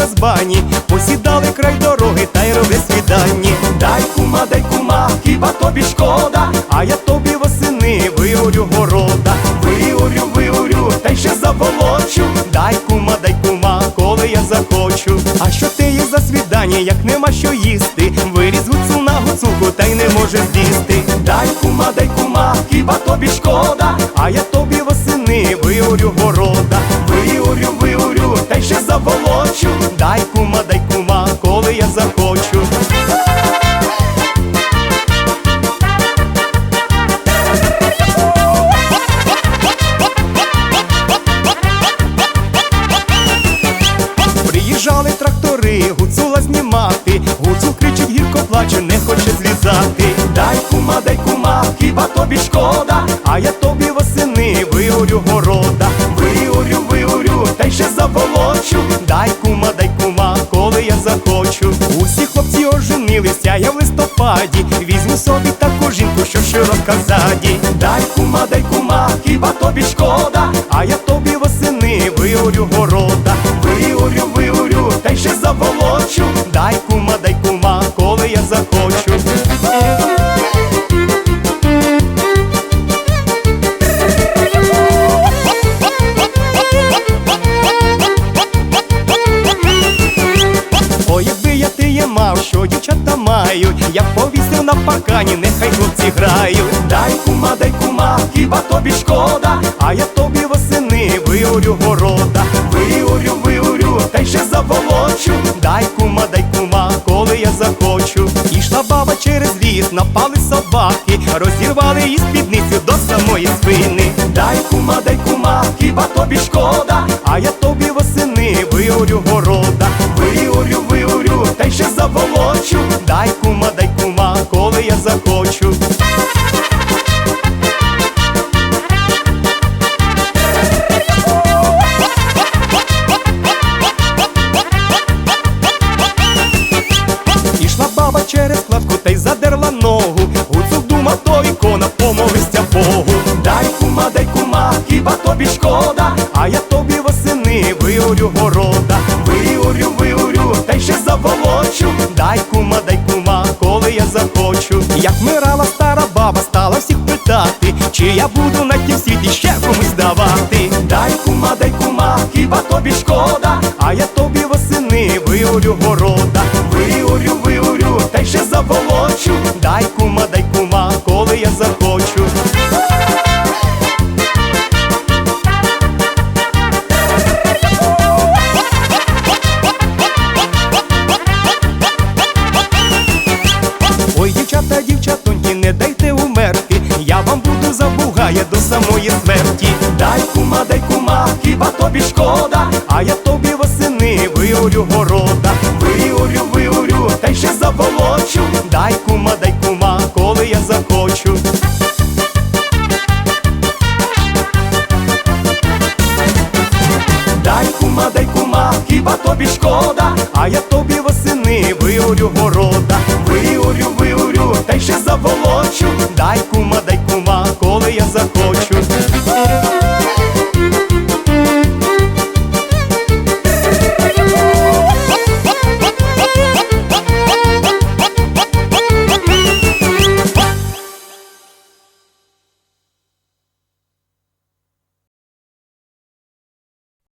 сука з бані, посідали край дороги та й роби свідання. Дай кума, дай кума, хіба тобі шкода, а я тобі восени виорю города, виорю, виорю, та й ще заволочу. Дай кума, дай кума, коли я захочу. А що ти є за свідання, як нема що їсти? Виріз гуцул на гуцулку, та й не може з'їсти. Дай кума, дай кума, хіба тобі шкода, а я Дай кума, дай кума, коли я захочу. Приїжджали трактори, гуцула знімати, гуцул кричить, гірко плаче, не хоче злізати. Дай кума, дай кума, хіба тобі шкода, а я тобі восени виорю города, я захочу. Усі хлопці оженилися, я в листопаді. Візьму собі таку жінку, що широка ззаді. Дай кума, дай кума, хіба тобі шкода, а я тобі восени виорю города, виорю, виорю, та й ще заволочу. Дай кума, дай кума, коли я захочу. Дівчата я повісив на паркані, нехай хлопці грають. Дай кума, дай кума, хіба тобі шкода, а я тобі восени виорю города, виорю, виорю, та й ще заволочу. Дай кума, дай кума, коли я захочу. Ішла баба через ліс, напали собаки, розірвали її спідницю до самої спини. Дай кума, дай кума, хіба тобі шкода, а я тобі восени виорю города, Як мирала стара баба, стала всіх питати, чи я буду на тім світі ще комусь давати. Дай кума, дай кума, хіба тобі шкода, а я тобі восени виорю города, Дай кума, хіба тобі шкода, а я тобі восени виорю города, виорю, виорю, та й ще заволочу. Дай кума, дай кума, коли я захочу. Дай кума, дай кума, хіба тобі шкода, а я тобі восени виорю